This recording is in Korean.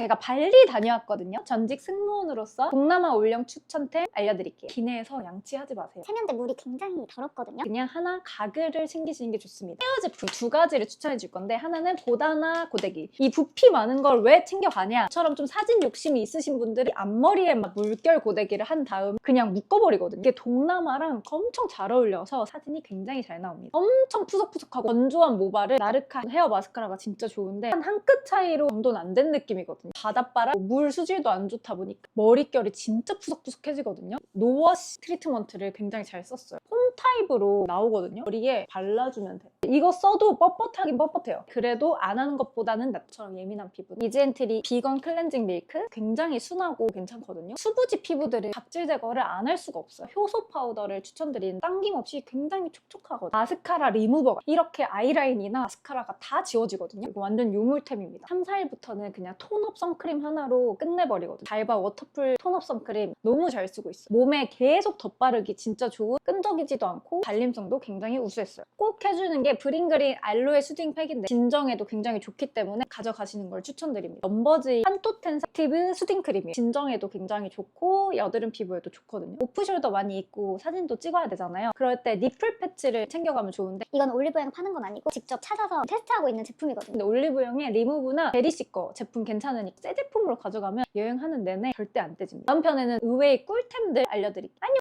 제가 발리 다녀왔거든요. 전직 승무원으로서 동남아 올영 추천템 알려드릴게요. 기내에서 양치하지 마세요. 세면대 물이 굉장히 더럽거든요. 그냥 하나 가글을 챙기시는 게 좋습니다. 헤어 제품 두 가지를 추천해 줄 건데 하나는 보다나 고데기. 이 부피 많은 걸 왜 챙겨가냐? 처럼 좀 사진 욕심이 있으신 분들이 앞머리에 막 물결 고데기를 한 다음 그냥 묶어버리거든요. 이게 동남아랑 엄청 잘 어울려서 사진이 굉장히 잘 나옵니다. 엄청 푸석푸석하고 건조한 모발을 나르카 헤어 마스카라가 진짜 좋은데 한 한 끗 차이로 정도는 안 된 느낌이거든요. 바닷바람, 물 수질도 안 좋다 보니까 머릿결이 진짜 푸석푸석해지거든요. 노워시 트리트먼트를 굉장히 잘 썼어요. 폼 타입으로 나오거든요. 머리에 발라주면 돼요. 이거 써도 뻣뻣하긴 뻣뻣해요. 그래도 안 하는 것보다는 나처럼 예민한 피부. 이즈엔트리 비건 클렌징 밀크 굉장히 순하고 괜찮거든요. 수부지 피부들은 각질 제거를 안 할 수가 없어요. 효소 파우더를 추천드리는 당김없이 굉장히 촉촉하거든요. 마스카라 리무버가 이렇게 아이라인이나 마스카라가 다 지워지거든요. 완전 유물템입니다. 3, 4일부터는 그냥 톤업 선 크림 하나로 끝내버리거든요. 달바 워터풀 톤업 선크림 너무 잘 쓰고 있어요. 몸에 계속 덧바르기 진짜 좋은 끈적이지도 않고 발림성도 굉장히 우수했어요. 꼭 해주는 게 브링그린 알로에 수딩 팩인데 진정에도 굉장히 좋기 때문에 가져가시는 걸 추천드립니다. 넘버즈 한토텐 액티브 수딩 크림이에요. 진정에도 굉장히 좋고 여드름 피부에도 좋거든요. 오프숄더 많이 입고 사진도 찍어야 되잖아요. 그럴 때 니플 패치를 챙겨가면 좋은데 이건 올리브영 파는 건 아니고 직접 찾아서 테스트하고 있는 제품이거든요. 근데 올리브영의 리무브나 베리씨 거 제품 괜찮으니까 새 제품으로 가져가면 여행하는 내내 절대 안 떼집니다. 다음 편에는 의외의 꿀템들 알려드릴게요. 안녕!